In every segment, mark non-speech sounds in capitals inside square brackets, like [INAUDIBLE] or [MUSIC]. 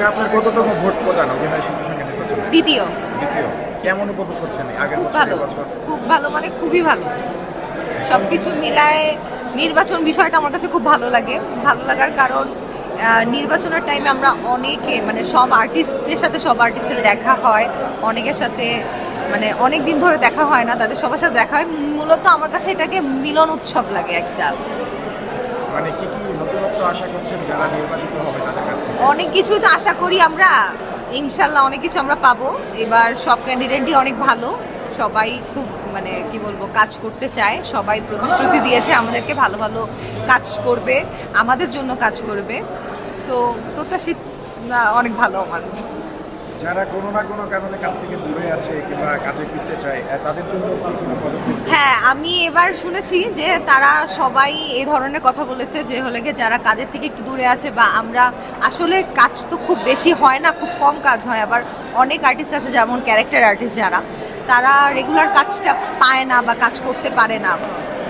আজকে আপনার কততম ভোট প্রদান অভিনয় শিল্পী সঙ্গে নির্বাচনে? দ্বিতীয়। দ্বিতীয়। কেমন উপভোগ করছেন আগের খুব ভালো। এবছর? খুব ভালো মানে খুবই ভালো। মিলায় নির্বাচন বিষয়টা আমার কাছে খুব ভালো লাগে। ভালো লাগার কারণ নির্বাচনের টাইমে আমরা অনেকে মানে সব আর্টিস্টদের সাথে সব আর্টিস্টের দেখা হয়। অনেকের সাথে মানে অনেক দিন ধরে দেখা হয় না তাদের সবার সাথে দেখা হয়। মূলত আমার কাছে এটাকে মিলন উৎসব লাগে একটা। মানে কি কি অনেক কিছু তো আশা করি আমরা, ইনশাল্লাহ অনেক কিছু আমরা পাবো। এবার সব ক্যান্ডিডেটই অনেক ভালো। সবাই খুব মানে কি বলব, কাজ করতে চায়। সবাই প্রতিশ্রুতি দিয়েছে আমাদেরকে ভালো ভালো কাজ করবে, আমাদের জন্য কাজ করবে। তো প্রত্যাশিত অনেক ভালো আমার যারা কোনো না কোনো কারণে কাছ থেকে দূরে আছে কিংবা কাজে ফিরতে চায় তাদের জন্য হ্যাঁ আমি এবার শুনেছি যে তারা সবাই এই ধরনের কথা বলেছে যে হলে গিয়ে যারা কাজের থেকে একটু দূরে আছে বা আমরা আসলে কাজ তো খুব বেশি হয় না, খুব কম কাজ হয়। আবার অনেক আর্টিস্ট আছে, যেমন ক্যারেক্টার আর্টিস্ট যারা, তারা রেগুলার কাজটা পায় না বা কাজ করতে পারে না।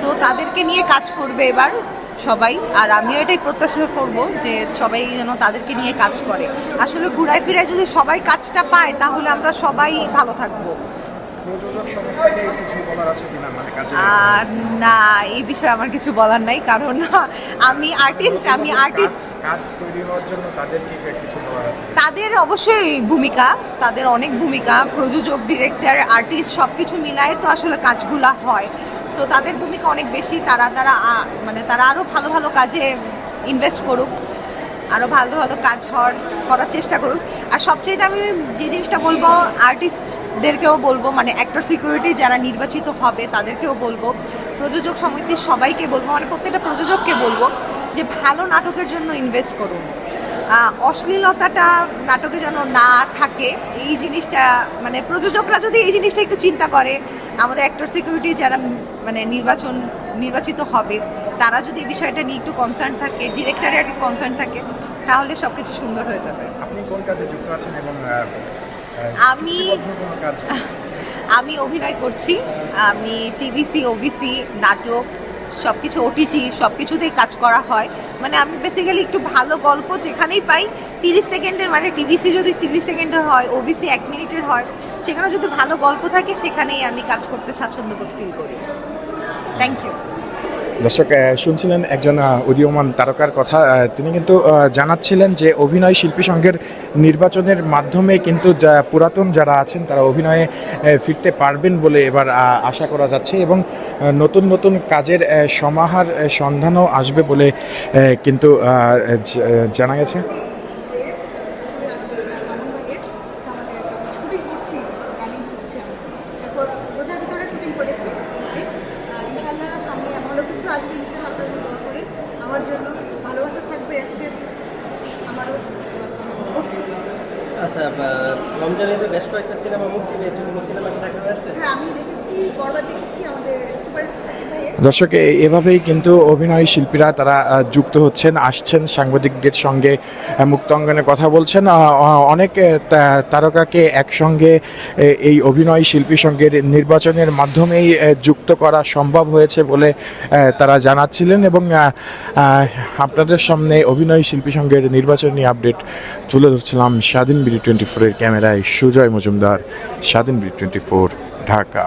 সো তাদেরকে নিয়ে কাজ করবে এবার। সবাই। আর আমিও এটাই প্রত্যাশা করব যে সবাই যেন তাদেরকে নিয়ে কাজ করে। আসলে ঘুরায় ফিরায় যদি সবাই কাজটা পায় তাহলে আমরা সবাই ভালো থাকব। কিনা? মানে আর না এই বিষয়ে আমার কিছু বলার নাই কারণ আমি আর্টিস্ট আমি আর্টিস্ট তাদের অবশ্যই ভূমিকা তাদের অনেক ভূমিকা প্রযোজক ডিরেক্টর আর্টিস্ট সব কিছু মিলায় তো আসলে কাজগুলা হয়। সো তাদের ভূমিকা অনেক বেশি। তারা তারা মানে তারা আরও ভালো ভালো কাজে ইনভেস্ট করুক আরও ভালো ভালো কাজ হওয়ার, করার চেষ্টা করুক। আর সবচেয়ে আমি যে জিনিসটা বলব আর্টিস্টদেরকেও বলব মানে অ্যাক্টর সিকিউরিটি যারা নির্বাচিত হবে, তাদেরকেও বলব। প্রযোজক সমিতির সবাইকে বলব মানে প্রত্যেকটা প্রযোজককে বলব যে ভালো নাটকের জন্য ইনভেস্ট করুন। অশ্লীলতাটা নাটকে যেন না থাকে এই জিনিসটা মানে প্রযোজকরা যদি এই জিনিসটা একটু চিন্তা করে আমাদের অ্যাক্টর সিকিউরিটি যারা মানে নির্বাচন নির্বাচিত হবে তারা যদি এই বিষয়টা নিয়ে একটু কনসার্ন থাকে ডিরেক্টরের একটু কনসার্ন থাকে তাহলে সব কিছু সুন্দর হয়ে যাবে। আপনি কোন কাজে যুক্ত আছেন এবং আমি- [LAUGHS] আমি অভিনয় করছি আমি টিভিসি ওবিসি নাটক সব কিছু ওটিটি সব কিছুতেই কাজ করা হয়। মানে আমি বেসিক্যালি একটু ভালো গল্প যেখানেই পাই, তিরিশ সেকেন্ডের মানে টিভিসি যদি তিরিশ সেকেন্ডের হয় ওবিসি এক মিনিটের হয়, সেখানে যদি ভালো গল্প থাকে, সেখানেই আমি কাজ করতে স্বাচ্ছন্দ্যবোধ ফিল করি। থ্যাংক ইউ দর্শক শুনছিলেন একজন উদীয়মান তারকার কথা তিনি কিন্তু জানাচ্ছিলেন যে অভিনয় শিল্পী সংঘের নির্বাচনের মাধ্যমে কিন্তু পুরাতন যারা আছেন, তারা অভিনয়ে ফিরতে পারবেন বলে এবার আশা করা যাচ্ছে এবং নতুন নতুন কাজের সমাহার সন্ধানও আসবে বলে কিন্তু জানা গেছে। আচ্ছা রমজানে তো বেশ কয়েকটা সিনেমা মুক্তি পেয়েছে কোনো সিনেমা দেখা হয়েছে? হ্যাঁ আমি দেখেছি দেখেছি, আমাদের সুপারস্টার দর্শক এভাবেই কিন্তু অভিনয় শিল্পীরা তারা যুক্ত হচ্ছেন আসছেন সাংবাদিকদের সঙ্গে আহ, মুক্ত অঙ্গনে কথা বলছেন। অনেক তারকাকে একসঙ্গে এই অভিনয় শিল্পী সঙ্গের নির্বাচনের মাধ্যমেই যুক্ত করা সম্ভব হয়েছে বলে তারা জানাচ্ছিলেন এবং আপনাদের সামনে অভিনয় শিল্পী সঙ্গের নির্বাচনী আপডেট তুলে ধরছিলাম স্বাধীন বিডি টোয়েন্টি ফোরের ক্যামেরায় সুজয় মজুমদার স্বাধীন বিডি টোয়েন্টি ফোর ঢাকা।